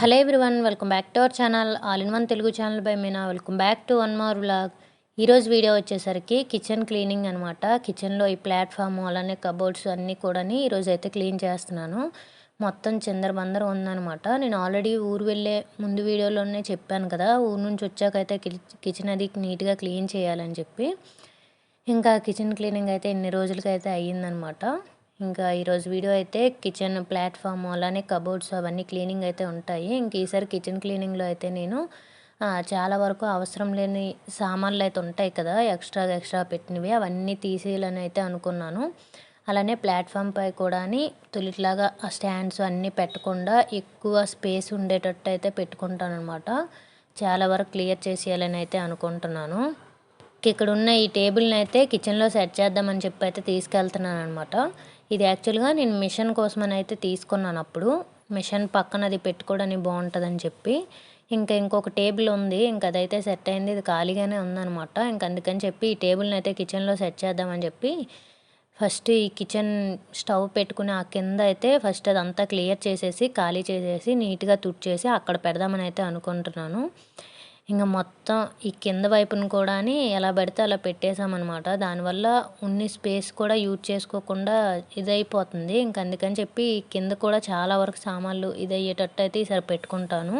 Hello everyone welcome back to our channel all in one Telugu channel by Meena. Welcome back to one more vlog. ఈరోజు video వచ్చేసరికి kitchen cleaning అనమాట కిచెన్లో ఈ platform అలానే cupboards అన్నీ కూడా ఈరోజు అయితే క్లీన్ చేస్తున్నాను. మొత్తం చిందరబందర ఉందనమాట నేను ఆల్రెడీ ఊరు వెళ్ళే ముందు వీడియోలోనే చెప్పాను కదా ఊరు నుంచి వచ్చాకైతే కిచెన్ అది నీట్గా క్లీన్ చేయాలని చెప్పి. ఇంకా కిచెన్ క్లీనింగ్ అయితే ఎన్ని రోజులకైతే అయ్యిందనమాట ఇంకా ఈరోజు వీడియో అయితే కిచెన్ ప్లాట్ఫామ్ అలానే కబోర్డ్స్ అవన్నీ క్లీనింగ్ అయితే ఉంటాయి. ఇంక ఈసారి కిచెన్ క్లీనింగ్లో అయితే నేను చాలా వరకు అవసరం లేని సామాన్లు అయితే ఉంటాయి కదా ఎక్స్ట్రా ఎక్స్ట్రా పెట్టినవి. అవన్నీ తీసేయాలని అయితే అనుకున్నాను. అలానే ప్లాట్ఫామ్ పై కూడా తొలిట్లాగా ఆ స్టాండ్స్ అన్నీ పెట్టకుండా ఎక్కువ స్పేస్ ఉండేటట్టు అయితే పెట్టుకుంటాను అనమాట చాలా వరకు క్లియర్ చేసేయాలని అయితే అనుకుంటున్నాను. ఇక్కడ ఉన్న ఈ టేబుల్ని అయితే కిచెన్లో సెట్ చేద్దామని చెప్పి అయితే తీసుకెళ్తున్నాను అనమాట ఇది యాక్చువల్గా నేను మిషన్ కోసమని అయితే తీసుకున్నాను అప్పుడు మిషన్ పక్కన అది పెట్టుకోవడానికి బాగుంటుందని చెప్పి. ఇంకా ఇంకొక టేబుల్ ఉంది. ఇంకా అదైతే సెట్ అయింది. ఇది ఖాళీగానే ఉందనమాట ఇంక అందుకని చెప్పి ఈ టేబుల్ని అయితే కిచెన్లో సెట్ చేద్దామని చెప్పి ఫస్ట్ ఈ కిచెన్ స్టవ్ పెట్టుకుని ఆ కింద అయితే ఫస్ట్ అదంతా క్లియర్ చేసేసి ఖాళీ చేసేసి నీట్గా తుడిచేసి అక్కడ పెడదామని అయితే అనుకుంటున్నాను. ఇంకా మొత్తం ఈ కింద వైపును కూడా ఎలా పడితే అలా పెట్టేసామన్నమాట దానివల్ల ఉన్ని స్పేస్ కూడా యూజ్ చేసుకోకుండా ఇదైపోతుంది. ఇంక అందుకని చెప్పి కింద కూడా చాలా వరకు సామాన్లు ఇది అయ్యేటట్టు అయితే ఈసారి పెట్టుకుంటాను.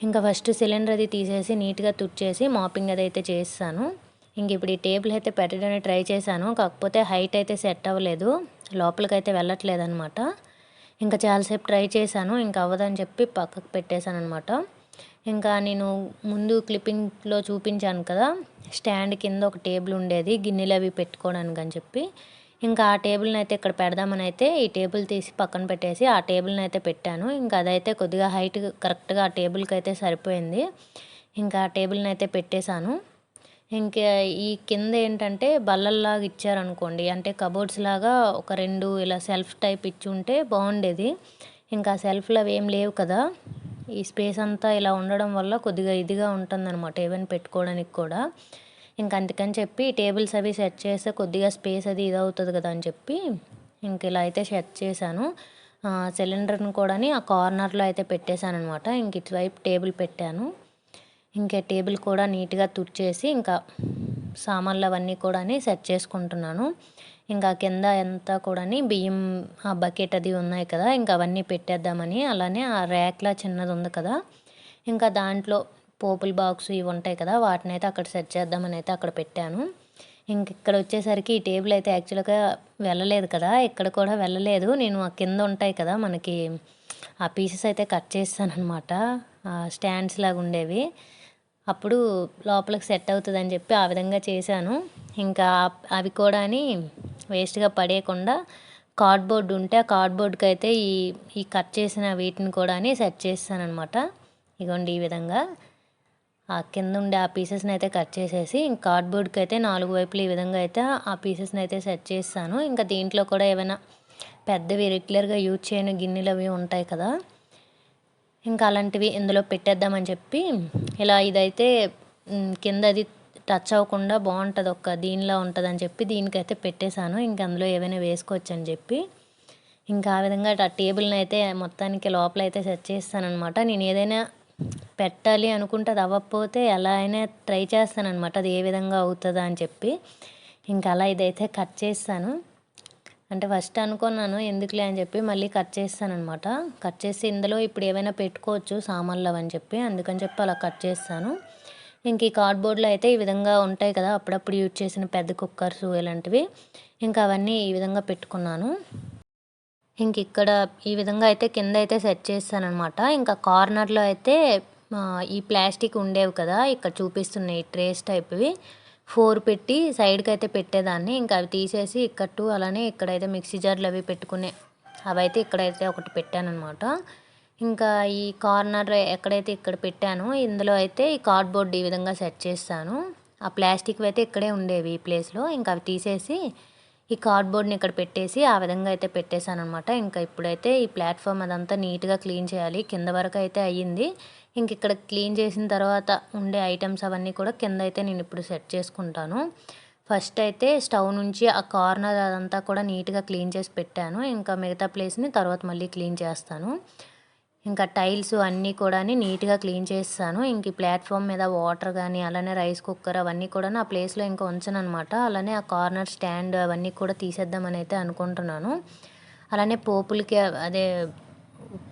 ఇంకా ఫస్ట్ సిలిండర్ అది తీసేసి నీట్గా తుడిచేసి మాపింగ్ అది అయితే చేస్తాను. ఇంక ఇప్పుడు ఈ టేబుల్ అయితే పెట్టడానికి ట్రై చేశాను. కాకపోతే హైట్ అయితే సెట్ అవ్వలేదు. లోపలికైతే వెళ్ళట్లేదు అనమాట ఇంకా చాలాసేపు ట్రై చేశాను. ఇంకా అవ్వదని చెప్పి పక్కకు పెట్టేశాను అనమాట ఇంకా నేను ముందు క్లిప్పింగ్లో చూపించాను కదా స్టాండ్ కింద ఒక టేబుల్ ఉండేది గిన్నెలు అవి పెట్టుకోవడానికి అని చెప్పి. ఇంకా ఆ టేబుల్ని అయితే ఇక్కడ పెడదామని అయితే ఈ టేబుల్ తీసి పక్కన పెట్టేసి ఆ టేబుల్ని అయితే పెట్టాను. ఇంకా అదైతే కొద్దిగా హైట్ కరెక్ట్గా ఆ టేబుల్కి అయితే సరిపోయింది. ఇంకా ఆ టేబుల్ని అయితే పెట్టేశాను. ఇంకా ఈ కింద ఏంటంటే బల్లల్లాగా ఇచ్చారనుకోండి అంటే కబోర్డ్స్ లాగా ఒక రెండు ఇలా సెల్ఫ్ టైప్ ఇచ్చి ఉంటే బాగుండేది. ఇంకా సెల్ఫ్లు అవి ఏం లేవు కదా. ఈ స్పేస్ అంతా ఇలా ఉండడం వల్ల కొద్దిగా ఇదిగా ఉంటుందన్నమాట ఏవైనా పెట్టుకోవడానికి కూడా. ఇంకా అందుకని చెప్పి టేబుల్స్ అవి సెట్ చేస్తే కొద్దిగా స్పేస్ అది ఇది అవుతుంది కదా అని చెప్పి ఇంక ఇలా అయితే సెట్ చేశాను. సిలిండర్ని కూడా ఆ కార్నర్లో అయితే పెట్టేశాను అనమాట ఇంక ఇటువైపు టేబుల్ పెట్టాను. ఇంకా టేబుల్ కూడా నీట్గా తుడిచేసి ఇంకా సామాన్లు అవన్నీ కూడా సెట్ చేసుకుంటున్నాను. ఇంకా కింద అంతా కూడా బియ్యం ఆ బకెట్ అది ఉన్నాయి కదా ఇంకా అవన్నీ పెట్టేద్దామని అలానే ఆ ర్యాక్లా చిన్నది ఉంది కదా ఇంకా దాంట్లో పోపుల బాక్స్ ఇవి ఉంటాయి కదా వాటిని అయితే అక్కడ సెట్ చేద్దామని అయితే అక్కడ పెట్టాను. ఇంక ఇక్కడ వచ్చేసరికి ఈ టేబుల్ అయితే యాక్చువల్గా వెళ్ళలేదు కదా ఇక్కడ కూడా వెళ్ళలేదు. నేను ఆ కింద ఉంటాయి కదా మనకి ఆ పీసెస్ అయితే కట్ చేస్తాను అనమాట స్టాండ్స్ లాగా ఉండేవి. అప్పుడు లోపలికి సెట్ అవుతుందని చెప్పి ఆ విధంగా చేశాను. ఇంకా అవి కూడా వేస్ట్గా పడేయకుండా కార్డ్బోర్డ్ ఉంటే ఆ కార్డ్బోర్డ్కి అయితే ఈ ఈ కట్ చేసిన వీటిని కూడా సెట్ చేస్తానమాట ఇగోండి ఈ విధంగా. ఆ కింద ఉండే ఆ పీసెస్ని అయితే కట్ చేసేసి ఇంకా కార్డ్బోర్డ్కి అయితే నాలుగు వైపులు ఈ విధంగా అయితే ఆ పీసెస్ని అయితే సెట్ చేస్తాను. ఇంకా దీంట్లో కూడా ఏమైనా పెద్దవి రెగ్యులర్గా యూజ్ చేయని గిన్నెలు అవి ఉంటాయి కదా ఇంకా అలాంటివి ఇందులో పెట్టేద్దామని చెప్పి ఇలా ఇదైతే కింద అది టచ్ అవ్వకుండా బాగుంటుంది ఒక్క దీనిలో ఉంటుంది అని చెప్పి దీనికైతే పెట్టేశాను. ఇంకా అందులో ఏవైనా వేసుకోవచ్చు అని చెప్పి. ఇంకా ఆ విధంగా ఆ టేబుల్ని అయితే మొత్తానికి లోపల అయితే సెట్ చేస్తానమాట నేను ఏదైనా పెట్టాలి అనుకుంటే అది అవ్వకపోతే ఎలా అయినా ట్రై చేస్తానమాట అది ఏ విధంగా అవుతుందా అని చెప్పి. ఇంకా అలా ఇదైతే కట్ చేస్తాను. అంటే ఫస్ట్ అనుకున్నాను ఎందుకులే అని చెప్పి మళ్ళీ కట్ చేస్తానమాట కట్ చేసి ఇందులో ఇప్పుడు ఏమైనా పెట్టుకోవచ్చు సామాన్లు అని చెప్పి అందుకని చెప్పి అలా కట్ చేస్తాను. ఇంక ఈ కార్డ్బోర్డ్లో అయితే ఈ విధంగా ఉంటాయి కదా అప్పుడప్పుడు యూజ్ చేసిన పెద్ద కుక్కర్స్ ఇలాంటివి. ఇంకా అవన్నీ ఈ విధంగా పెట్టుకున్నాను. ఇంక ఇక్కడ ఈ విధంగా అయితే కింద అయితే సెట్ చేస్తానమాట ఇంకా కార్నర్లో అయితే ఈ ప్లాస్టిక్ ఉండేవి కదా ఇక్కడ చూపిస్తున్నాయి ట్రేస్ టైప్వి. ఫోర్ పెట్టి సైడ్కి అయితే పెట్టేదాన్ని. ఇంకా అవి తీసేసి ఇక్కట్టు అలానే ఇక్కడైతే మిక్సీ జార్లు అవి పెట్టుకునే అవైతే ఇక్కడైతే ఒకటి పెట్టాను అనమాట ఇంకా ఈ కార్నర్ ఎక్కడైతే ఇక్కడ పెట్టానో ఇందులో అయితే ఈ కార్డ్బోర్డ్ ఈ విధంగా సెట్ చేస్తాను. ఆ ప్లాస్టిక్ అయితే ఇక్కడే ఉండేవి ఈ ప్లేస్లో. ఇంకా అవి తీసేసి ఈ కార్డ్బోర్డ్ని ఇక్కడ పెట్టేసి ఆ విధంగా అయితే పెట్టేశాను అనమాట ఇంకా ఇప్పుడైతే ఈ ప్లాట్ఫామ్ అదంతా నీట్గా క్లీన్ చేయాలి. కింద వరకు అయితే అయ్యింది. ఇంక ఇక్కడ క్లీన్ చేసిన తర్వాత ఉండే ఐటమ్స్ అవన్నీ కూడా కింద అయితే నేను ఇప్పుడు సెట్ చేసుకుంటాను. ఫస్ట్ అయితే స్టవ్ నుంచి ఆ కార్నర్ అదంతా కూడా నీట్గా క్లీన్ చేసి పెట్టాను. ఇంకా మిగతా ప్లేస్ని తర్వాత మళ్ళీ క్లీన్ చేస్తాను. ఇంకా టైల్స్ అన్నీ కూడా నీట్గా క్లీన్ చేస్తాను. ఇంక ఈ ప్లాట్ఫామ్ మీద వాటర్ కానీ అలానే రైస్ కుక్కర్ అవన్నీ కూడా ఆ ప్లేస్లో ఇంకా ఉంచను అనమాట అలానే ఆ కార్నర్ స్టాండ్ అవన్నీ కూడా తీసేద్దామని అయితే అనుకుంటున్నాను. అలానే పోపులకి అదే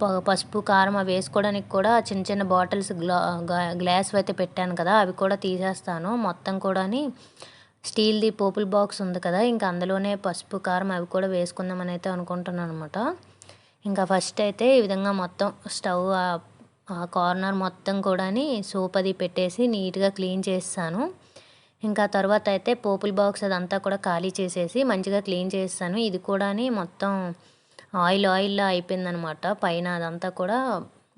ప- పసుపు కారం అవి వేసుకోవడానికి కూడా చిన్న చిన్న బాటిల్స్ గ్లా గ్లాస్ అయితే పెట్టాను కదా అవి కూడా తీసేస్తాను. మొత్తం కూడా స్టీల్ది పోపుల్ బాక్స్ ఉంది కదా ఇంకా అందులోనే పసుపు కారం అవి కూడా వేసుకుందామని అయితే అనుకుంటున్నాను అనమాట ఇంకా ఫస్ట్ అయితే ఈ విధంగా మొత్తం స్టవ్ ఆ- కార్నర్ మొత్తం కూడాని సోప్ అది పెట్టేసి నీట్గా క్లీన్ చేస్తాను. ఇంకా తర్వాత అయితే పోపుల్ బాక్స్ అదంతా కూడా ఖాళీ చేసేసి మంచిగా క్లీన్ చేస్తాను. ఇది కూడాని మొత్తం ఆయిల్ ఆయిల్లా అయిపోయిందనమాట. పైన అదంతా కూడా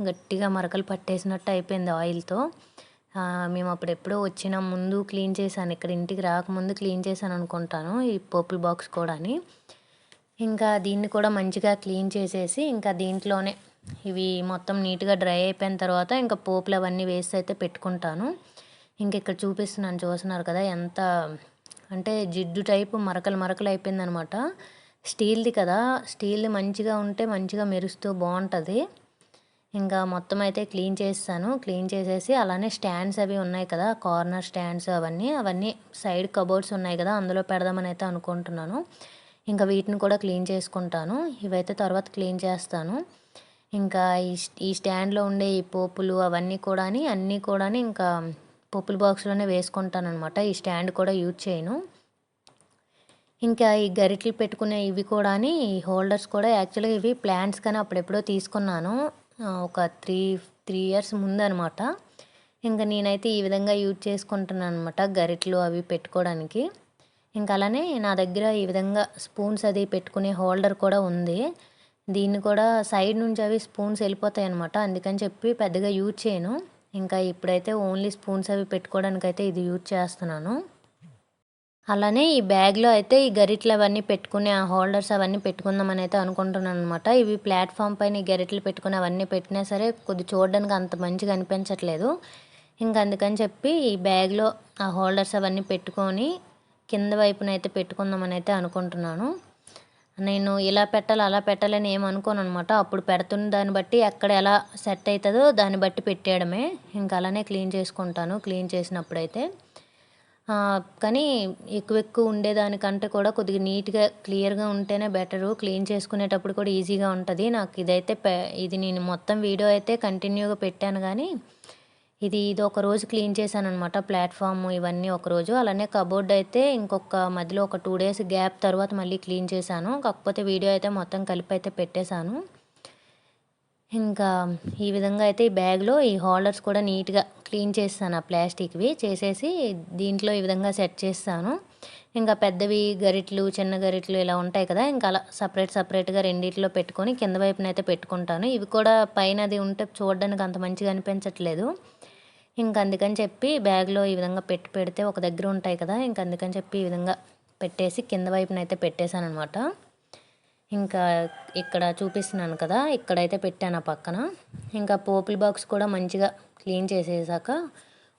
గట్టిగా మరకలు పట్టేసినట్టు అయిపోయింది ఆయిల్తో. మేము అప్పుడు ఎప్పుడో వచ్చిన ముందు క్లీన్ చేశాను. ఇక్కడ ఇంటికి రాకముందు క్లీన్ చేశాను అనుకుంటాను ఈ పోపుల్ బాక్స్ కూడాని. ఇంకా దీన్ని కూడా మంచిగా క్లీన్ చేసేసి ఇంకా దీంట్లోనే ఇవి మొత్తం నీట్గా డ్రై అయిపోయిన తర్వాత ఇంకా పోపులు అవన్నీ వేసి అయితే పెట్టుకుంటాను. ఇంక ఇక్కడ చూపిస్తున్నాను చూస్తున్నారు కదా ఎంత అంటే జిడ్డు టైపు మరకలు మరకలు అయిపోయిందనమాట. స్టీల్ది కదా స్టీల్ది మంచిగా ఉంటే మంచిగా మెరుస్తూ బాగుంటుంది. ఇంకా మొత్తం అయితే క్లీన్ చేస్తాను. క్లీన్ చేసేసి అలానే స్టాండ్స్ అవి ఉన్నాయి కదా కార్నర్ స్టాండ్స్ అవన్నీ అవన్నీ సైడ్ కబోర్డ్స్ ఉన్నాయి కదా అందులో పెడదామని అయితే అనుకుంటున్నాను. ఇంకా వీటిని కూడా క్లీన్ చేసుకుంటాను. ఇవైతే తర్వాత క్లీన్ చేస్తాను. ఇంకా ఈ ఈ స్టాండ్లో ఉండే ఈ పోపులు అవన్నీ కూడా అన్నీ కూడా ఇంకా పోపుల బాక్స్లోనే వేసుకుంటాను అనమాట ఈ స్టాండ్ కూడా యూజ్ చేయను. ఇంకా ఈ గరిట్లు పెట్టుకునే ఇవి కూడా ఈ హోల్డర్స్ కూడా యాక్చువల్గా ఇవి ప్లాంట్స్ కానీ అప్పుడెప్పుడో తీసుకున్నాను. ఒక త్రీ త్రీ ఇయర్స్ ముందనమాట ఇంకా నేనైతే ఈ విధంగా యూజ్ చేసుకుంటున్నాను అనమాట గరిట్లు అవి పెట్టుకోవడానికి. ఇంకా అలానే నా దగ్గర ఈ విధంగా స్పూన్స్ అది పెట్టుకునే హోల్డర్ కూడా ఉంది. దీన్ని కూడా సైడ్ నుంచి అవి స్పూన్స్ వెళ్ళిపోతాయి అనమాట అందుకని చెప్పి పెద్దగా యూజ్ చేయను. ఇంకా ఇప్పుడైతే ఓన్లీ స్పూన్స్ అవి పెట్టుకోవడానికి అయితే ఇది యూజ్ చేస్తున్నాను. అలానే ఈ బ్యాగ్లో అయితే ఈ గరిట్లు అవన్నీ పెట్టుకునే ఆ హోల్డర్స్ అవన్నీ పెట్టుకుందామని అయితే అనుకుంటున్నాను అనమాట ఇవి ప్లాట్ఫామ్ పైన ఈ గరిట్లు పెట్టుకుని అవన్నీ పెట్టినా సరే కొద్ది చూడడానికి అంత మంచిగా అనిపించట్లేదు. ఇంకా అందుకని చెప్పి ఈ బ్యాగ్లో ఆ హోల్డర్స్ అవన్నీ పెట్టుకొని కింద వైపున అయితే పెట్టుకుందామని అయితే అనుకుంటున్నాను. నేను ఇలా పెట్టాలి అలా పెట్టాలని ఏమనుకోను అనమాట అప్పుడు పెడుతున్న దాన్ని బట్టి ఎక్కడ ఎలా సెట్ అవుతుందో దాన్ని బట్టి పెట్టేయడమే. ఇంకా అలానే క్లీన్ చేసుకుంటాను క్లీన్ చేసినప్పుడైతే. కానీ ఎక్కువ ఎక్కువ ఉండేదానికంటే కూడా కొద్దిగా నీట్గా క్లియర్గా ఉంటేనే బెటరు. క్లీన్ చేసుకునేటప్పుడు కూడా ఈజీగా ఉంటుంది. నాకు ఇదైతే పె- ఇది నేను మొత్తం వీడియో అయితే కంటిన్యూగా పెట్టాను కానీ ఇది ఇది ఒక రోజు క్లీన్ చేశాను అనమాట ప్లాట్ఫామ్ ఇవన్నీ ఒక రోజు. అలానే కబోర్డ్ అయితే ఇంకొక మధ్యలో ఒక టూ డేస్ గ్యాప్ తర్వాత మళ్ళీ క్లీన్ చేశాను. కాకపోతే వీడియో అయితే మొత్తం కలిపి అయితే పెట్టేశాను. ఇంకా ఈ విధంగా అయితే ఈ బ్యాగ్లో ఈ హోల్డర్స్ కూడా నీట్గా క్లీన్ చేస్తాను ఆ ప్లాస్టిక్వి. చేసేసి దీంట్లో ఈ విధంగా సెట్ చేస్తాను. ఇంకా పెద్దవి గరిట్లు చిన్న గరిట్లు ఇలా ఉంటాయి కదా ఇంకా అలా సపరేట్ సపరేట్గా రెండిట్లో పెట్టుకొని కింద వైపున అయితే పెట్టుకుంటాను. ఇవి కూడా పైన అది ఉంటే చూడడానికి అంత మంచిగా అనిపించట్లేదు. ఇంక అందుకని చెప్పి బ్యాగ్లో ఈ విధంగా పెట్టి పెడితే ఒక దగ్గర ఉంటాయి కదా ఇంక అందుకని చెప్పి ఈ విధంగా పెట్టేసి కింద వైపున అయితే పెట్టేశాను అనమాట ఇంకా ఇక్కడ చూపిస్తున్నాను కదా ఇక్కడైతే పెట్టాను ఆ పక్కన. ఇంకా పోపుల్ బాక్స్ కూడా మంచిగా క్లీన్ చేసేసాక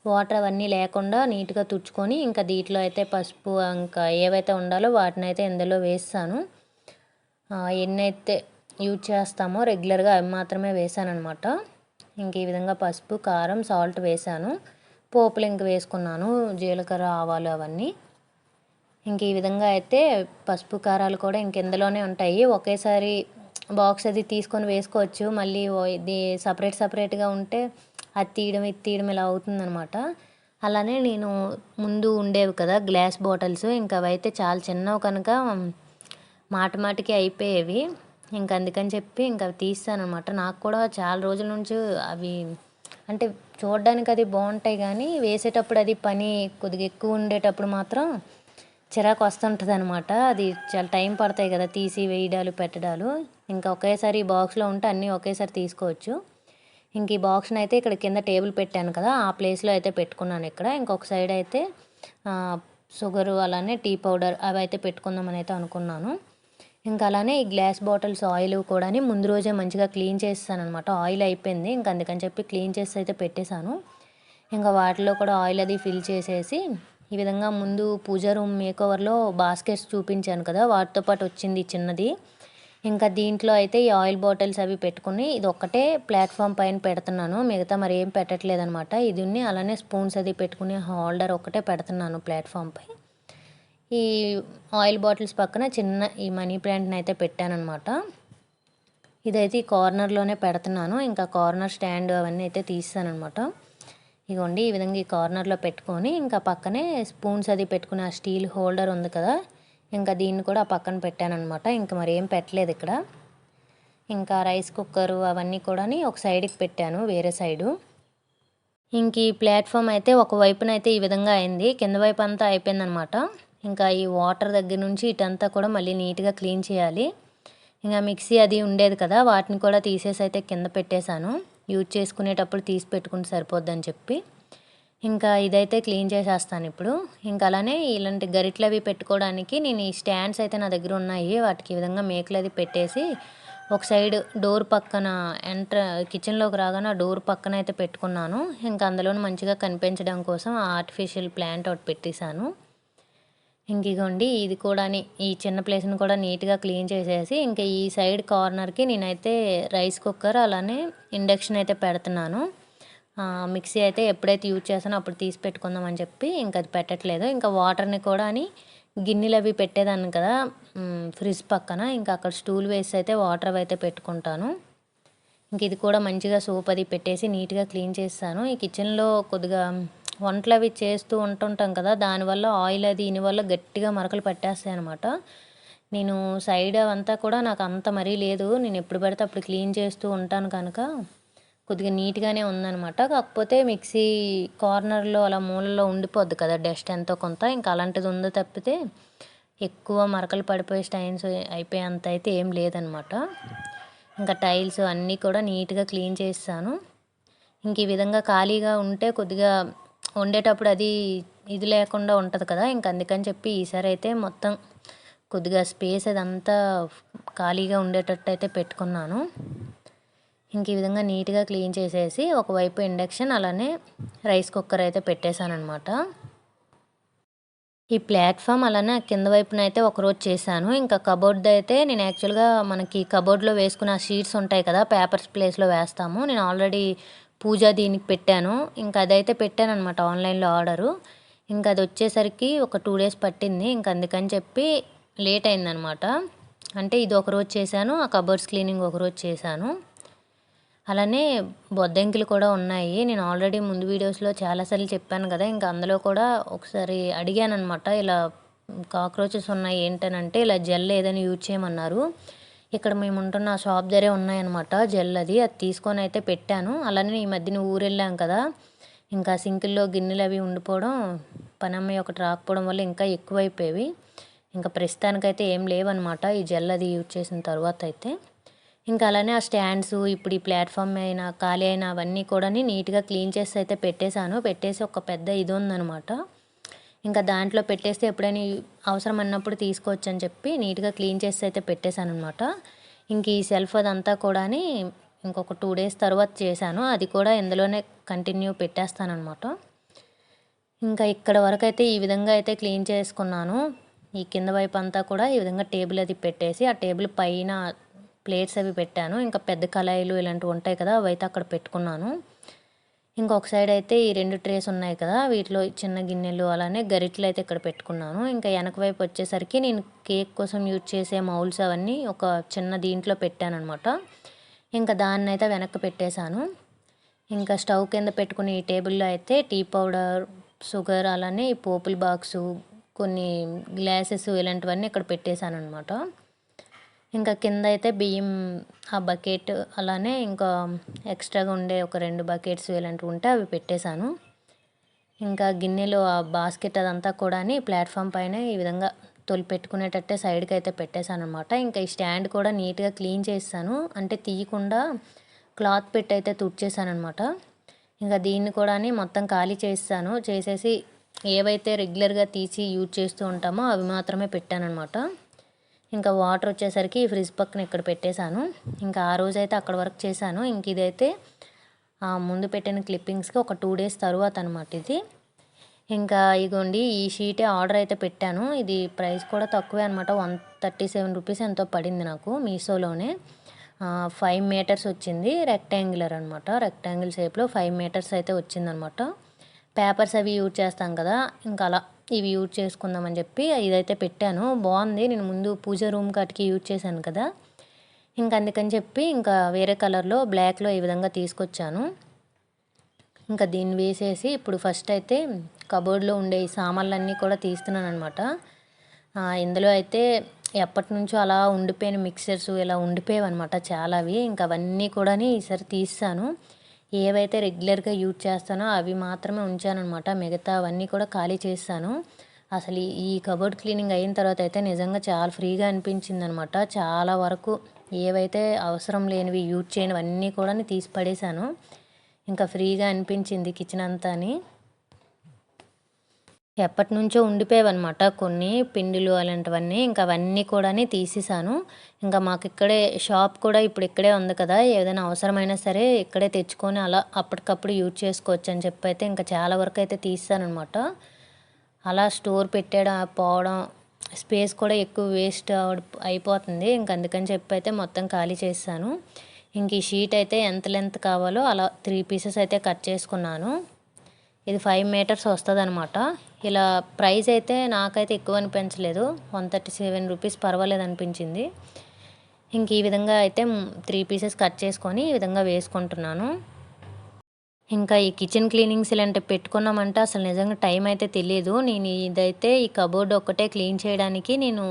వాటర్ అవన్నీ లేకుండా నీట్గా తుడుచుకొని ఇంకా దీంట్లో అయితే పసుపు ఇంకా ఏవైతే ఉండాలో వాటిని అయితే ఇందులో వేస్తాను. ఎన్నైతే యూజ్ చేస్తామో రెగ్యులర్గా అవి మాత్రమే వేసాను అనమాట ఇంక ఈ విధంగా పసుపు కారం సాల్ట్ వేసాను. పోపులు ఇంక వేసుకున్నాను జీలకర్ర ఆవాలు అవన్నీ. ఇంక ఈ విధంగా అయితే పసుపు కారాలు కూడా ఇంక ఇందులోనే ఉంటాయి. ఒకేసారి బాక్స్ అది తీసుకొని వేసుకోవచ్చు. మళ్ళీ ఇది సపరేట్ సపరేట్గా ఉంటే అది తీయడం ఇది తీయడం ఇలా అవుతుందన్నమాట. అలానే నేను ముందు ఉండేవి కదా గ్లాస్ బాటిల్స్. ఇంకా అవైతే చాలా చిన్నవి కనుక మాట మాటికి అయిపోయేవి. ఇంక అందుకని చెప్పి ఇంకా అవి అనమాట నాకు కూడా చాలా రోజుల నుంచి అవి అంటే చూడడానికి అది బాగుంటాయి కానీ వేసేటప్పుడు అది పని కొద్దిగా ఎక్కువ ఉండేటప్పుడు మాత్రం చిరాకు వస్తుంటుంది అనమాట అది చాలా టైం పడతాయి కదా తీసి వేయడాలు పెట్టడాలు. ఇంకా ఒకేసారి ఈ బాక్స్లో ఉంటే అన్నీ ఒకేసారి తీసుకోవచ్చు. ఇంక ఈ బాక్స్ని అయితే ఇక్కడ కింద టేబుల్ పెట్టాను కదా ఆ ప్లేస్లో అయితే పెట్టుకున్నాను ఇక్కడ. ఇంకొక సైడ్ అయితే షుగరు అలానే టీ పౌడర్ అవి అయితే పెట్టుకుందామని అయితే అనుకున్నాను. ఇంకా అలానే ఈ గ్లాస్ బాటిల్స్ ఆయిల్ కూడా ముందు రోజే మంచిగా క్లీన్ చేస్తాను అనమాట ఆయిల్ అయిపోయింది. ఇంకా అందుకని చెప్పి క్లీన్ చేసి అయితే పెట్టేశాను. ఇంకా వాటిలో కూడా ఆయిల్ అది ఫిల్ చేసేసి ఈ విధంగా ముందు పూజ రూమ్ మేకోవర్లో బాస్కెట్స్ చూపించాను కదా వాటితో పాటు వచ్చింది చిన్నది. ఇంకా దీంట్లో అయితే ఈ ఆయిల్ బాటిల్స్ అవి పెట్టుకుని ఇది ఒక్కటే ప్లాట్ఫామ్ పైన పెడుతున్నాను. మిగతా మరి ఏం పెట్టట్లేదు అనమాట ఇది ఉన్ని అలానే స్పూన్స్ అది పెట్టుకునే హోల్డర్ ఒక్కటే పెడుతున్నాను ప్లాట్ఫామ్ పై. ఈ ఆయిల్ బాటిల్స్ పక్కన చిన్న ఈ మనీ ప్లాంట్ని అయితే పెట్టానమాట ఇదైతే ఈ కార్నర్లోనే పెడుతున్నాను. ఇంకా కార్నర్ స్టాండ్ అవన్నీ అయితే తీస్తానమాట ఇగోండి ఈ విధంగా ఈ కార్నర్లో పెట్టుకొని ఇంకా పక్కనే స్పూన్స్ అది పెట్టుకునే ఆ స్టీల్ హోల్డర్ ఉంది కదా ఇంకా దీన్ని కూడా ఆ పక్కన పెట్టానమాట ఇంకా మరి ఏం పెట్టలేదు ఇక్కడ. ఇంకా రైస్ కుక్కరు అవన్నీ కూడా ఒక సైడ్కి పెట్టాను వేరే సైడు. ఇంక ఈ ప్లాట్ఫామ్ అయితే ఒక వైపున అయితే ఈ విధంగా అయింది. కింద వైపు అంతా అయిపోయిందనమాట ఇంకా ఈ వాటర్ దగ్గర నుంచి ఇటంతా కూడా మళ్ళీ నీట్గా క్లీన్ చేయాలి. ఇంకా మిక్సీ అది ఉండేది కదా వాటిని కూడా తీసేసి అయితే కింద పెట్టేశాను. యూజ్ చేసుకునేటప్పుడు తీసి పెట్టుకుంటే సరిపోద్దని చెప్పి. ఇంకా ఇదైతే క్లీన్ చేసేస్తాను ఇప్పుడు. ఇంకా అలానే ఇలాంటి గరిట్లు అవి పెట్టుకోవడానికి నేను ఈ స్టాండ్స్ అయితే నా దగ్గర ఉన్నాయి. వాటికి ఈ విధంగా మేకలు అది పెట్టేసి ఒక సైడ్ డోర్ పక్కన ఎంటర్ కిచెన్లోకి రాగానే ఆ డోర్ పక్కన అయితే పెట్టుకున్నాను. ఇంకా అందులో మంచిగా కనిపించడం కోసం ఆర్టిఫిషియల్ ప్లాంట్ ఒకటి పెట్టేశాను. ఇంక ఇగోండి ఇది కూడా ఈ చిన్న ప్లేస్ని కూడా నీట్గా క్లీన్ చేసేసి ఇంకా ఈ సైడ్ కార్నర్కి నేనైతే రైస్ కుక్కర్ అలానే ఇండక్షన్ అయితే పెడుతున్నాను. మిక్సీ అయితే ఎప్పుడైతే యూజ్ చేస్తానో అప్పుడు తీసి పెట్టుకుందాం అని చెప్పి ఇంకా అది పెట్టట్లేదు. ఇంకా వాటర్ని కూడా అని గిన్నెలు అవి పెట్టేదాన్ని కదా ఫ్రిడ్జ్ పక్కన ఇంకా అక్కడ స్టూల్ వేసి అయితే వాటర్ అయితే పెట్టుకుంటాను. ఇంక ఇది కూడా మంచిగా సోప్ అది పెట్టేసి నీట్గా క్లీన్ చేస్తాను. ఈ కిచెన్లో కొద్దిగా వంటలు అవి చేస్తూ ఉంటుంటాం కదా దానివల్ల ఆయిల్ అది దీనివల్ల గట్టిగా మరకలు పట్టేస్తాయి అనమాట నేను సైడ్ అవంతా కూడా నాకు అంత మరీ లేదు. నేను ఎప్పుడు పడితే అప్పుడు క్లీన్ చేస్తూ ఉంటాను కనుక. కొద్దిగా నీట్గానే ఉందనమాట కాకపోతే మిక్సీ కార్నర్లో అలా మూలలో ఉండిపోద్ది కదా డస్ట్ ఎంతో కొంత. ఇంకా అలాంటిది ఉందో తప్పితే ఎక్కువ మరకలు పడిపోయే స్టైన్స్ అయిపోయేంత అయితే ఏం లేదనమాట ఇంకా టైల్స్ అన్నీ కూడా నీట్గా క్లీన్ చేస్తాను. ఇంక ఈ విధంగా ఖాళీగా ఉంటే కొద్దిగా వండేటప్పుడు అది ఇది లేకుండా ఉంటుంది కదా ఇంక అందుకని చెప్పి ఈసారి అయితే మొత్తం కొద్దిగా స్పేస్ అదంతా ఖాళీగా ఉండేటట్టు అయితే పెట్టుకున్నాను. ఇంక ఈ విధంగా నీట్గా క్లీన్ చేసేసి ఒకవైపు ఇండక్షన్ అలానే రైస్ కుక్కర్ అయితే పెట్టేశానమాట ఈ ప్లాట్ఫామ్ అలానే కింద వైపున అయితే ఒకరోజు చేశాను. ఇంకా కబోర్డ్ అయితే నేను యాక్చువల్గా మనకి కబోర్డ్లో వేసుకున్న షీట్స్ ఉంటాయి కదా పేపర్స్ ప్లేస్లో వేస్తాము. నేను ఆల్రెడీ పూజ దీనికి పెట్టాను. ఇంకా అదైతే పెట్టాను అనమాట ఆన్లైన్లో ఆర్డరు. ఇంకా అది వచ్చేసరికి ఒక టూ డేస్ పట్టింది. ఇంక అందుకని చెప్పి లేట్ అయిందనమాట అంటే ఇది ఒకరోజు చేశాను ఆ కబర్డ్స్ క్లీనింగ్ ఒకరోజు చేశాను. అలానే బొద్దంకిలు కూడా ఉన్నాయి. నేను ఆల్రెడీ ముందు వీడియోస్లో చాలాసార్లు చెప్పాను కదా ఇంకా అందులో కూడా ఒకసారి అడిగాను అనమాట ఇలా కాక్రోచెస్ ఉన్నాయి ఏంటనంటే ఇలా జెల్ ఏదైనా యూజ్ చేయమన్నారు. ఇక్కడ మేము ఉంటున్న షాప్ దగ్గరే ఉన్నాయన్నమాట జెల్ అది. అది తీసుకొని అయితే పెట్టాను. అలానే ఈ మధ్యన ఊరెళ్ళాం కదా. ఇంకా సింకుల్లో గిన్నెలు అవి ఉండిపోవడం పనమ్మ ఒకటి రాకపోవడం వల్ల ఇంకా ఎక్కువైపోయేవి. ఇంకా ప్రస్తుతానికైతే ఏం లేవన్నమాట ఈ జెల్ అది యూజ్ చేసిన తర్వాత అయితే. ఇంకా అలానే ఆ స్టాండ్స్ ఇప్పుడు ఈ ప్లాట్ఫామ్ అయినా ఖాళీ అయినా అవన్నీ కూడా నీట్గా క్లీన్ చేసి అయితే పెట్టేశాను. పెట్టేసి ఒక పెద్ద ఇది ఉందనమాట ఇంకా దాంట్లో పెట్టేస్తే ఎప్పుడైనా అవసరం అన్నప్పుడు తీసుకోవచ్చు అని చెప్పి నీట్గా క్లీన్ చేసి అయితే పెట్టేశాను అనమాట ఇంక ఈ సెల్ఫ్ అదంతా కూడా ఇంకొక టూ డేస్ తర్వాత చేశాను. అది కూడా ఇందులోనే కంటిన్యూ పెట్టేస్తానమాట ఇంకా ఇక్కడ వరకు అయితే ఈ విధంగా అయితే క్లీన్ చేసుకున్నాను. ఈ కింద వైపు అంతా కూడా ఈ విధంగా టేబుల్ అది పెట్టేసి ఆ టేబుల్ పైన ప్లేట్స్ అవి పెట్టాను. ఇంకా పెద్ద కళాయిలు ఇలాంటివి ఉంటాయి కదా అవి అయితే అక్కడ పెట్టుకున్నాను. ఇంకొక సైడ్ అయితే ఈ రెండు ట్రేస్ ఉన్నాయి కదా వీటిలో చిన్న గిన్నెలు అలానే గరిట్లు అయితే ఇక్కడ పెట్టుకున్నాను. ఇంకా వెనక వైపు వచ్చేసరికి నేను కేక్ కోసం యూజ్ చేసే మౌల్స్ అవన్నీ ఒక చిన్న దీంట్లో పెట్టాను అనమాట ఇంకా దాన్ని అయితే వెనక్కి పెట్టేశాను. ఇంకా స్టవ్ కింద పెట్టుకుని ఈ టేబుల్లో అయితే టీ పౌడర్ షుగర్ అలానే ఈ పోపుల బాక్సు కొన్ని గ్లాసెస్ ఇలాంటివన్నీ ఇక్కడ పెట్టేశాను అనమాట ఇంకా కింద అయితే బియ్యం ఆ బకెట్ అలానే ఇంకా ఎక్స్ట్రాగా ఉండే ఒక రెండు బకెట్స్ ఇలాంటివి ఉంటే అవి పెట్టేశాను. ఇంకా గిన్నెలు ఆ బాస్కెట్ అదంతా కూడా ప్లాట్ఫామ్ పైన ఈ విధంగా తొలి పెట్టుకునేటట్టే సైడ్కి అయితే పెట్టేశాను అనమాట ఇంకా ఈ స్టాండ్ కూడా నీట్గా క్లీన్ చేస్తాను. అంటే తీయకుండా క్లాత్ పెట్టి అయితే తుడిచేసాను అనమాట ఇంకా దీన్ని కూడా మొత్తం ఖాళీ చేస్తాను. చేసేసి ఏవైతే రెగ్యులర్గా తీసి యూజ్ చేస్తూ ఉంటామో అవి మాత్రమే పెట్టాను అనమాట ఇంకా వాటర్ వచ్చేసరికి ఫ్రిడ్జ్ పక్కన ఇక్కడ పెట్టేశాను. ఇంకా ఆ రోజు అయితే అక్కడ వర్క్ చేశాను. ఇంక ఇదైతే ముందు పెట్టిన క్లిప్పింగ్స్కి ఒక టూ డేస్ తర్వాత అనమాట ఇది. ఇంకా ఇగోండి ఈ షీటే ఆర్డర్ అయితే పెట్టాను. ఇది ప్రైస్ కూడా తక్కువే అనమాట వన్ థర్టీ సెవెన్ రూపీస్ ఎంతో పడింది నాకు మీషోలోనే. ఫైవ్ మీటర్స్ వచ్చింది. రెక్టాంగులర్ అనమాట రెక్టాంగిల్ షేప్లో ఫైవ్ మీటర్స్ అయితే వచ్చిందనమాట పేపర్స్ అవి యూజ్ చేస్తాం కదా. ఇంకా అలా ఇవి యూజ్ చేసుకుందామని చెప్పి ఇదైతే పెట్టాను. బాగుంది. నేను ముందు పూజ రూమ్ కాటికి యూజ్ చేశాను కదా. ఇంకా అందుకని చెప్పి ఇంకా వేరే కలర్లో బ్లాక్లో ఈ విధంగా తీసుకొచ్చాను. ఇంకా దీన్ని వేసేసి ఇప్పుడు ఫస్ట్ అయితే కబోర్డ్లో ఉండే ఈ సామాన్లన్నీ కూడా తీస్తున్నాను అనమాట ఇందులో అయితే ఎప్పటి నుంచో అలా ఉండిపోయిన మిక్సర్స్ ఇలా ఉండిపోయావు అనమాట చాలావి. ఇంకా అవన్నీ కూడా ఈసారి తీస్తాను. ఏవైతే రెగ్యులర్గా యూజ్ చేస్తానో అవి మాత్రమే ఉంచానమాట మిగతా అవన్నీ కూడా ఖాళీ చేస్తాను. అసలు ఈ కబోర్డ్ క్లీనింగ్ అయిన తర్వాత అయితే నిజంగా చాలా ఫ్రీగా అనిపించింది అనమాట చాలా వరకు ఏవైతే అవసరం లేనివి యూజ్ చేయనివన్నీ కూడా తీసి పడేశాను. ఇంకా ఫ్రీగా అనిపించింది కిచెన్ అంతా అని ఎప్పటి నుంచో ఉండిపోయావన్నమాట. కొన్ని పిండిలు అలాంటివన్నీ ఇంకా అవన్నీ కూడా తీసేసాను. ఇంకా మాకు ఇక్కడే షాప్ కూడా ఇప్పుడు ఇక్కడే ఉంది కదా. ఏదైనా అవసరమైనా సరే ఇక్కడే తెచ్చుకొని అలా అప్పటికప్పుడు యూజ్ చేసుకోవచ్చు అని చెప్పి అయితే ఇంకా చాలా వరకు అయితే తీసానమాట అలా స్టోర్ పెట్టడం పోవడం స్పేస్ కూడా ఎక్కువ వేస్ట్ అయిపోతుంది. ఇంక అందుకని చెప్పి అయితే మొత్తం ఖాళీ చేశాను ఇంక ఈ షీట్ అయితే ఎంత లెంత్ కావాలో అలా త్రీ పీసెస్ అయితే కట్ చేసుకున్నాను. ఇది ఫైవ్ మీటర్స్ వస్తుంది అనమాట ఇలా ప్రైస్ అయితే నాకైతే ఎక్కువ అనిపించలేదు. వన్ థర్టీ సెవెన్ రూపీస్ పర్వాలేదు అనిపించింది. ఇంక ఈ విధంగా అయితే త్రీ పీసెస్ కట్ చేసుకొని ఈ విధంగా వేసుకుంటున్నాను. ఇంకా ఈ కిచెన్ క్లీనింగ్స్ ఇలాంటివి పెట్టుకున్నామంటే అసలు నిజంగా టైం అయితే తెలియదు నేను ఇదైతే ఈ కబోర్డ్ ఒక్కటే క్లీన్ చేయడానికి నేను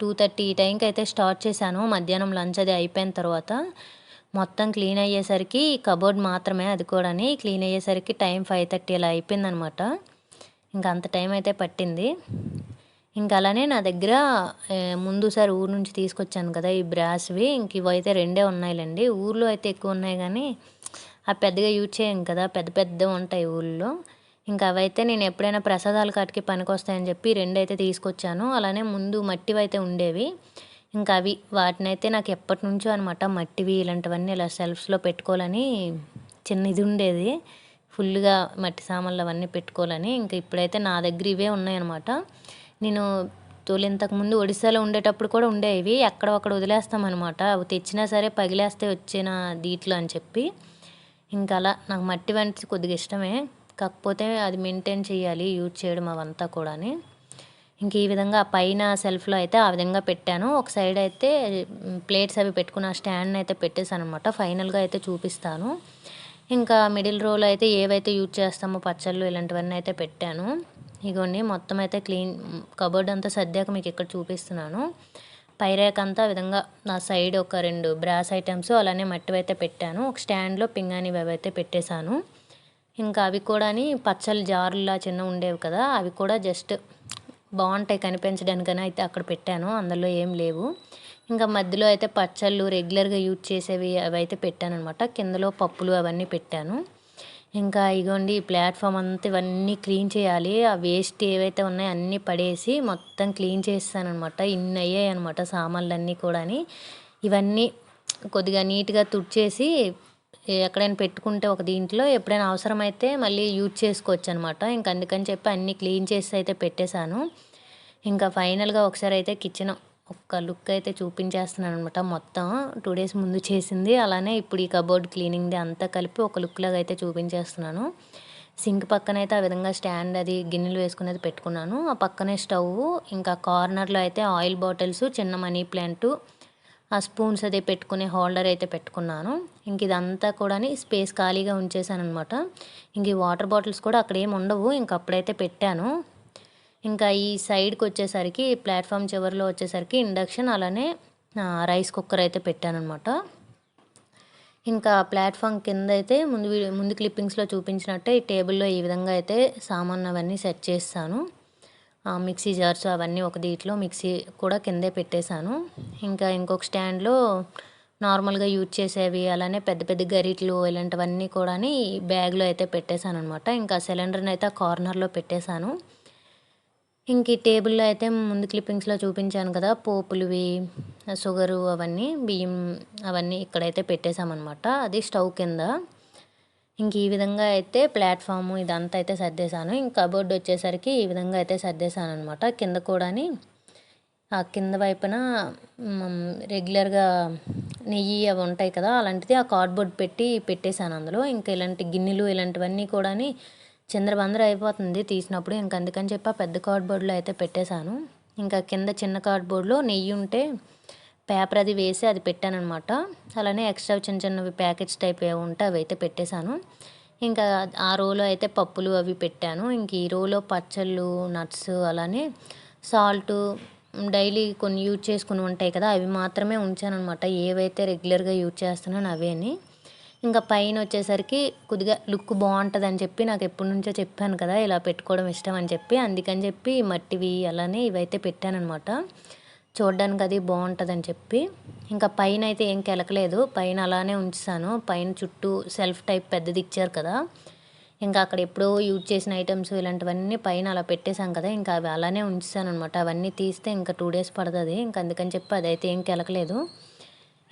టూ థర్టీ ఈ టైంకి అయితే స్టార్ట్ చేశాను. మధ్యాహ్నం లంచ్ అది అయిపోయిన తర్వాత. మొత్తం క్లీన్ అయ్యేసరికి కబోర్డ్ మాత్రమే అది కూడా క్లీన్ అయ్యేసరికి టైం ఫైవ్ థర్టీ అలా అయిపోయిందనమాట. ఇంకా అంత టైం అయితే పట్టింది. ఇంకా అలానే నా దగ్గర ముందుసారి ఊరు నుంచి తీసుకొచ్చాను కదా ఈ బ్రాస్వి. ఇంక ఇవైతే రెండే ఉన్నాయిలేండి. ఊర్లో అయితే ఎక్కువ ఉన్నాయి కానీ ఆ పెద్దగా యూజ్ చేయం కదా. పెద్ద పెద్ద ఉంటాయి ఊళ్ళో ఇంకా అవైతే నేను ఎప్పుడైనా ప్రసాదాల కాటికి పనికొస్తాయని చెప్పి రెండు అయితే తీసుకొచ్చాను. అలానే ముందు మట్టివి అయితే ఉండేవి. ఇంకా అవి వాటినైతే నాకు ఎప్పటి నుంచో అనమాట మట్టివి ఇలాంటివన్నీ ఇలా సెల్ఫ్స్లో పెట్టుకోవాలని చిన్న ఇది ఉండేది. ఫుల్గా మట్టి సామాన్లు అవన్నీ పెట్టుకోవాలని ఇంకా ఇప్పుడైతే నా దగ్గర ఇవే ఉన్నాయన్నమాట. నేను తోలు ఇంతకుముందు ఒడిశాలో ఉండేటప్పుడు కూడా ఉండేవి ఎక్కడ అక్కడ వదిలేస్తామన్నమాట. అవి తెచ్చినా సరే పగిలేస్తే వచ్చిన దీంట్లో అని చెప్పి. ఇంకా అలా నాకు మట్టి వంటి కొద్దిగా ఇష్టమే. కాకపోతే అది మెయింటైన్ చేయాలి యూజ్ చేయడం అవంతా కూడా ఇంక ఈ విధంగా పైన సెల్ఫ్లో అయితే ఆ విధంగా పెట్టాను. ఒక సైడ్ అయితే ప్లేట్స్ అవి పెట్టుకున్న స్టాండ్ అయితే పెట్టేశాను అనమాట ఫైనల్గా అయితే చూపిస్తాను. ఇంకా మిడిల్ రోలో అయితే ఏవైతే యూజ్ చేస్తామో పచ్చళ్ళు ఇలాంటివన్నీ అయితే పెట్టాను. ఇగోండి మొత్తం అయితే క్లీన్ కబోర్డ్ అంతా సర్దాక మీకు ఇక్కడ చూపిస్తున్నాను. పైరేక్ అంతా విధంగా నా సైడ్ ఒక రెండు బ్రాస్ ఐటమ్స్ అలానే మట్టి అయితే పెట్టాను. ఒక స్టాండ్లో పింగాని అవి అయితే పెట్టేశాను. ఇంకా అవి కూడా పచ్చళ్ళు జారులా చిన్న ఉండేవి కదా అవి కూడా జస్ట్ బాగుంటాయి కనిపించడానికని అయితే అక్కడ పెట్టాను. అందులో ఏం లేవు. ఇంకా మధ్యలో అయితే పచ్చళ్ళు రెగ్యులర్గా యూజ్ చేసేవి అవి అయితే పెట్టాను అనమాట కిందలో పప్పులు అవన్నీ పెట్టాను. ఇంకా ఇగోండి ఈ ప్లాట్ఫామ్ అంతా ఇవన్నీ క్లీన్ చేయాలి. ఆ వేస్ట్ ఏవైతే ఉన్నాయో అన్నీ పడేసి మొత్తం క్లీన్ చేస్తానమాట ఇన్ని అయ్యాయి అనమాట సామాన్లు అన్నీ కూడా ఇవన్నీ కొద్దిగా నీట్గా తుడిచేసి ఎక్కడైనా పెట్టుకుంటే ఒక దీంట్లో ఎప్పుడైనా అవసరమైతే మళ్ళీ యూజ్ చేసుకోవచ్చు అనమాట ఇంకా అందుకని చెప్పి అన్నీ క్లీన్ చేసి అయితే పెట్టేశాను. ఇంకా ఫైనల్గా ఒకసారి అయితే కిచెన్ ఒక్క లుక్ అయితే చూపించేస్తున్నాను అనమాట మొత్తం. టూ డేస్ ముందు చేసింది. అలానే ఇప్పుడు ఈ కబోర్డ్ క్లీనింగ్ది అంతా కలిపి ఒక లుక్ లాగా అయితే చూపించేస్తున్నాను. సింక్ పక్కన అయితే ఆ విధంగా స్టాండ్ అది గిన్నెలు వేసుకునేది పెట్టుకున్నాను. ఆ పక్కనే స్టవ్ ఇంకా కార్నర్లో అయితే ఆయిల్ బాటిల్స్ చిన్న మనీ ప్లాంటు ఆ స్పూన్స్ అదే పెట్టుకునే హోల్డర్ అయితే పెట్టుకున్నాను. ఇంక ఇదంతా కూడా స్పేస్ ఖాళీగా ఉంచేసాను అనమాట ఇంక ఈ వాటర్ బాటిల్స్ కూడా అక్కడ ఏమి ఉండవు. ఇంక అప్పుడైతే పెట్టాను. ఇంకా ఈ సైడ్కి వచ్చేసరికి ప్లాట్ఫామ్ చివరిలో వచ్చేసరికి ఇండక్షన్ అలానే రైస్ కుక్కర్ అయితే పెట్టాను అనమాట ఇంకా ప్లాట్ఫామ్ కింద అయితే ముందు ముందు క్లిప్పింగ్స్లో చూపించినట్టే ఈ టేబుల్లో ఈ విధంగా అయితే సామాన్ అవన్నీ సెట్ చేస్తాను. మిక్సీ జార్స్ అవన్నీ ఒక దీంట్లో మిక్సీ కూడా కిందే పెట్టేశాను. ఇంకా ఇంకొక స్టాండ్లో నార్మల్గా యూజ్ చేసేవి అలానే పెద్ద పెద్ద గరిట్లు ఇలాంటివన్నీ కూడా బ్యాగ్లో అయితే పెట్టేశాను అనమాట ఇంకా సిలిండర్ని అయితే కార్నర్లో పెట్టేశాను. ఇంక ఈ టేబుల్లో అయితే ముందు క్లిప్పింగ్స్లో చూపించాను కదా పోపులువి షుగరు అవన్నీ బియ్యం అవన్నీ ఇక్కడైతే పెట్టేశామన్నమాట. అది స్టవ్ కింద. ఇంక ఈ విధంగా అయితే ప్లాట్ఫామ్ ఇదంతా అయితే సర్దేశాను. ఇంక కబోర్డ్ వచ్చేసరికి ఈ విధంగా అయితే సర్దేశాను అనమాట కింద కూడా ఆ కింద వైపున రెగ్యులర్గా నెయ్యి అవి ఉంటాయి కదా అలాంటిది ఆ కార్డ్బోర్డ్ పెట్టి పెట్టేశాను అందులో. ఇంకా ఇలాంటి గిన్నెలు ఇలాంటివన్నీ కూడా చిందరబందర అయిపోతుంది తీసినప్పుడు. ఇంక అందుకని చెప్పి ఆ పెద్ద కార్డ్బోర్డ్లో అయితే పెట్టేశాను. ఇంకా కింద చిన్న కార్డ్బోర్డ్లో నెయ్యి ఉంటే పేపర్ అది వేసి అది పెట్టానమాట అలానే ఎక్స్ట్రా చిన్న చిన్నవి ప్యాకెట్స్ టైప్ ఏవి ఉంటే అవి అయితే పెట్టేశాను. ఇంకా ఆ రోలో అయితే పప్పులు అవి పెట్టాను. ఇంక ఈ రోలో పచ్చళ్ళు నట్స్ అలానే సాల్ట్ డైలీ కొన్ని యూజ్ చేసుకుని ఉంటాయి కదా అవి మాత్రమే ఉంచాను అనమాట ఏవైతే రెగ్యులర్గా యూజ్ చేస్తున్నాను అవేని ఇంకా పైన వచ్చేసరికి కొద్దిగా లుక్ బాగుంటుంది అని చెప్పి నాకు ఎప్పటి నుంచో చెప్పాను కదా ఇలా పెట్టుకోవడం ఇష్టం అని చెప్పి. అందుకని చెప్పి మట్టివి అలానే ఇవైతే పెట్టానమాట చూడడానికి అది బాగుంటుందని చెప్పి. ఇంకా పైన అయితే ఏం కెలకలేదు. పైన అలానే ఉంచాను పైన చుట్టూ సెల్ఫ్ టైప్ పెద్దది ఇచ్చారు కదా. ఇంకా అక్కడ ఎప్పుడో యూజ్ చేసిన ఐటమ్స్ ఇలాంటివన్నీ పైన అలా పెట్టేశాం కదా. ఇంకా అవి అలానే ఉంచాను అనమాట అవన్నీ తీస్తే ఇంకా టూ డేస్ పడుతుంది. ఇంకా అందుకని చెప్పి అదైతే ఏం కెలకలేదు.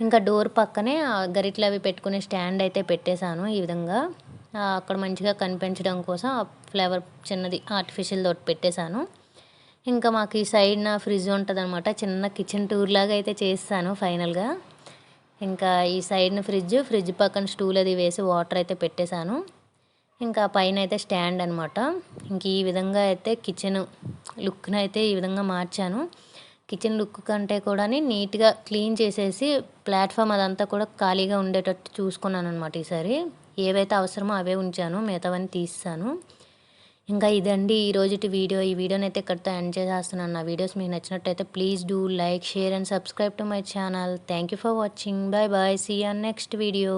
ఇంకా డోర్ పక్కనే గరిట్లు అవి పెట్టుకునే స్టాండ్ అయితే పెట్టేశాను ఈ విధంగా. అక్కడ మంచిగా కనిపించడం కోసం ఫ్లేవర్ చిన్నది ఆర్టిఫిషియల్ తోటి పెట్టేశాను. ఇంకా మాకు ఈ సైడ్ నా ఫ్రిడ్జ్ ఉంటుంది అనమాట చిన్న కిచెన్ టూర్ లాగా అయితే చేస్తాను ఫైనల్గా ఇంకా ఈ సైడ్న ఫ్రిడ్జ్ ఫ్రిడ్జ్ పక్కన స్టూల్ అది వేసి వాటర్ అయితే పెట్టేశాను. ఇంకా పైన అయితే స్టాండ్ అనమాట ఇంక ఈ విధంగా అయితే కిచెన్ లుక్ని అయితే ఈ విధంగా మార్చాను. కిచెన్ లుక్ కంటే కూడా నీట్గా క్లీన్ చేసేసి ప్లాట్ఫామ్ అదంతా కూడా ఖాళీగా ఉండేటట్టు చూసుకున్నాను అనమాట ఈసారి. ఏవైతే అవసరమో అవే ఉంచాను మిగతావన్నీ తీస్తాను. ఇంకా ఇదండి ఈ వీడియో. ఈ వీడియోని అయితే ఇక్కడితో ఎండ్ చేసేస్తున్నాను. నా వీడియోస్ మీకు నచ్చినట్టయితే please do like share and subscribe to my channel. Thank you for watching. Bye bye see on next video